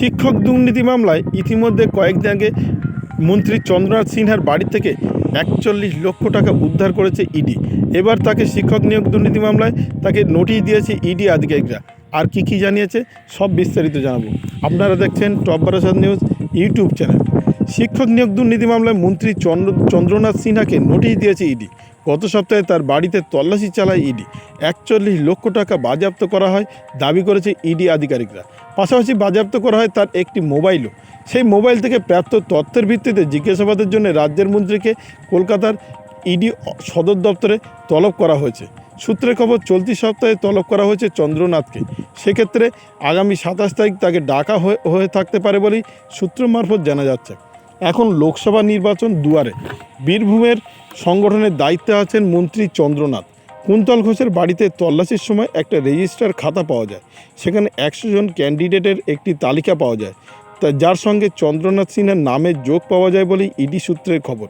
শিক্ষক দুর্নীতি মামলায় ইতিমধ্যে কয়েকদিন আগে মন্ত্রী চন্দ্রনাথ সিনহার বাড়ি থেকে একচল্লিশ লক্ষ টাকা উদ্ধার করেছে ইডি। এবার তাকে শিক্ষক নিয়োগ দুর্নীতি মামলায় তাকে নোটিশ দিয়েছে ইডি আধিকারিকরা। আর কি কি জানিয়েছে, সব বিস্তারিত জানাব। আপনারা দেখছেন top Barasat news YouTube channel. শিক্ষক নিয়োগ দুর্নীতি মামলায় মন্ত্রী চন্দ্র চন্দ্রনাথ সিনহাকে নোটিশ দিয়েছে ইডি। গত সপ্তাহে তার বাড়িতে তল্লাশি চালায় ইডি। একচল্লিশ লক্ষ টাকা বাজেয়াপ্ত করা হয়, দাবি করেছে ইডি আধিকারিকরা। পাশাপাশি বাজেয়াপ্ত করা হয় তার একটি মোবাইলও। সেই মোবাইল থেকে প্রাপ্ত তথ্যের ভিত্তিতে জিজ্ঞাসাবাদের জন্য রাজ্যের মন্ত্রীকে কলকাতার ইডি সদর দপ্তরে তলব করা হয়েছে। সূত্রের খবর, চলতি সপ্তাহে তলব করা হয়েছে চন্দ্রনাথকে। সেক্ষেত্রে আগামী সাতাশ তারিখ তাকে ডাকা হয়ে থাকতে পারে বলেই সূত্র মারফত জানা যাচ্ছে। এখন লোকসভা নির্বাচন দুয়ারে। বীরভূমের সংগঠনের দায়িত্বে আছেন মন্ত্রী চন্দ্রনাথ। কুন্তল ঘোষের বাড়িতে তল্লাশির সময় একটা রেজিস্টার খাতা পাওয়া যায়। সেখানে একশো জন ক্যান্ডিডেটের একটি তালিকা পাওয়া যায়। তা যার সঙ্গে চন্দ্রনাথ সিনহার নামের যোগ পাওয়া যায় বলেই ইডি সূত্রের খবর।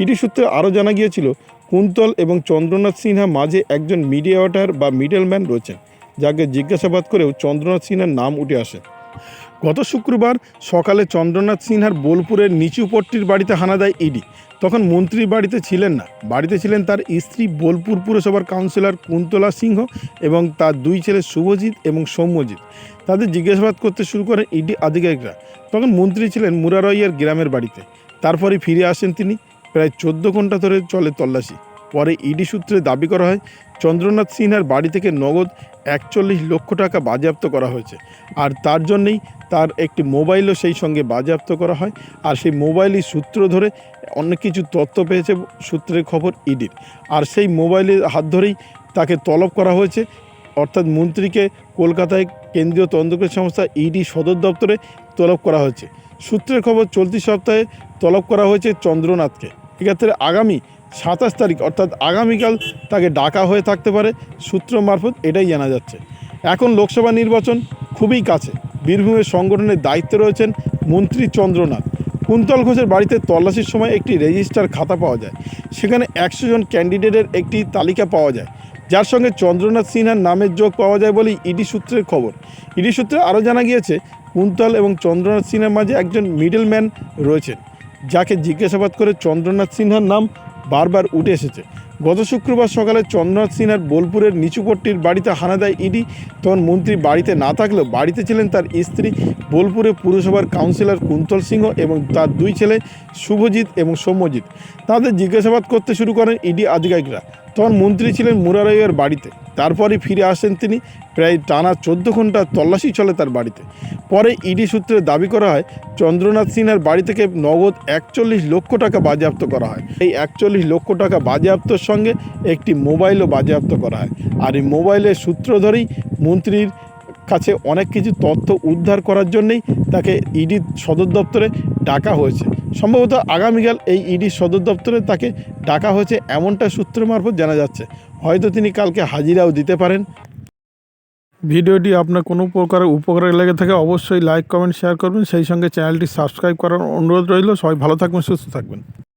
ইডি সূত্রে আরও জানা গিয়েছিল, কুন্তল এবং চন্দ্রনাথ সিনহা মাঝে একজন মিডিয়া মিডিয়াটার বা মিডলম্যান রয়েছেন, যাকে জিজ্ঞাসাবাদ করেও চন্দ্রনাথ সিনহার নাম উঠে আসে। গত শুক্রবার সকালে চন্দ্রনাথ সিনহার বোলপুরের নিচুপট্টির বাড়িতে হানা দেয় ইডি। তখন মন্ত্রীর বাড়িতে ছিলেন না। বাড়িতে ছিলেন তার স্ত্রী বোলপুর পুরসভার কাউন্সিলর কুন্তলা সিংহ এবং তার দুই ছেলে শুভজিৎ এবং সৌম্যজিৎ। তাদের জিজ্ঞাসাবাদ করতে শুরু করেন ইডি আধিকারিকরা। তখন মন্ত্রী ছিলেন মুরারইয়ের গ্রামের বাড়িতে। তারপরে ফিরে আসেন তিনি। প্রায় চোদ্দ ঘণ্টা ধরে চলে তল্লাশি। পরে ইডি সূত্রে দাবি করা হয়, চন্দ্রনাথ সিনহার বাড়ি থেকে নগদ একচল্লিশ লক্ষ টাকা বাজেয়াপ্ত করা হয়েছে। আর তার জন্যেই তার একটি মোবাইলও সেই সঙ্গে বাজেয়াপ্ত করা হয়। আর সেই মোবাইলই সূত্র ধরে অনেক কিছু তথ্য পেয়েছে সূত্রের খবর ইডির। আর সেই মোবাইলের হাত ধরেই তাকে তলব করা হয়েছে। অর্থাৎ মন্ত্রীকে কলকাতায় কেন্দ্রীয় তদন্তকারী সংস্থা ইডি সদর দপ্তরে তলব করা হয়েছে। সূত্রের খবর, চলতি সপ্তাহে তলব করা হয়েছে চন্দ্রনাথকে। এক্ষেত্রে আগামী সাতাশ তারিখ, অর্থাৎ আগামীকাল তাকে ডাকা হয়ে থাকতে পারে সূত্র মারফত, এটাই জানা যাচ্ছে। এখন লোকসভা নির্বাচন খুবই কাছে। বীরভূমের সংগঠনের দায়িত্বে রয়েছেন মন্ত্রী চন্দ্রনাথ। কুন্তল ঘোষের বাড়িতে তল্লাশির সময় একটি রেজিস্টার খাতা পাওয়া যায়। সেখানে একশো জন ক্যান্ডিডেটের একটি তালিকা পাওয়া যায়। যার সঙ্গে চন্দ্রনাথ সিনহার নামের যোগ পাওয়া যায় বলেই ইডি সূত্রের খবর। ইডি সূত্রে আরও জানা গিয়েছে, কুন্তল এবং চন্দ্রনাথ সিনহার মাঝে একজন মিডলম্যান রয়েছেন, যাকে জিজ্ঞাসাবাদ করে চন্দ্রনাথ সিনহার নাম বারবার উঠে এসেছে। গত শুক্রবার সকালে চন্দ্রনাথ সিনহার বোলপুরের নিচুপট্টির বাড়িতে হানা দেয় ইডি। তখন মন্ত্রী বাড়িতে না থাকলেও বাড়িতে ছিলেন তার স্ত্রী, বোলপুরে পুরসভার কাউন্সিলর কুন্তল সিংহ এবং তার দুই ছেলে, শুভজিৎ এবং সৌম্যজিৎ। তাদের জিজ্ঞাসাবাদ করতে শুরু করেন ইডি আধিকারিকরা। তখন মন্ত্রী ছিলেন মুরারাইয়ের বাড়িতে। তারপরে ফিরে আসেন তিনি। প্রায় টানা চোদ্দ ঘণ্টা তল্লাশি চলে তার বাড়িতে। পরে ইডি সূত্রে দাবি করা হয়, চন্দ্রনাথ সিনহার বাড়ি থেকে নগদ একচল্লিশ লক্ষ টাকা বাজেয়াপ্ত করা হয়। এই একচল্লিশ লক্ষ টাকা বাজেয়াপ্তর সঙ্গে একটি মোবাইলও বাজেয়াপ্ত করা হয়। আর এই মোবাইলের সূত্র ধরেই মন্ত্রীর কাছে অনেক কিছু তথ্য উদ্ধার করার জন্যেই তাকে ইডি সদর দপ্তরে ডাকা হয়েছে। সম্ভবত আগামীকাল এই ইডি সদর দপ্তরে তাকে ডাকা হয়েছে এমনটা সূত্র মারফত জানা যাচ্ছে। হয়তো তিনি কালকে হাজিরাও দিতে পারেন। ভিডিওটি আপনার কোনো প্রকার উপকারে লেগে থাকে অবশ্যই লাইক, কমেন্ট, শেয়ার করবেন। সেই সঙ্গে চ্যানেলটি সাবস্ক্রাইব করার অনুরোধ রইল। সবাই ভালো থাকবেন, সুস্থ থাকবেন।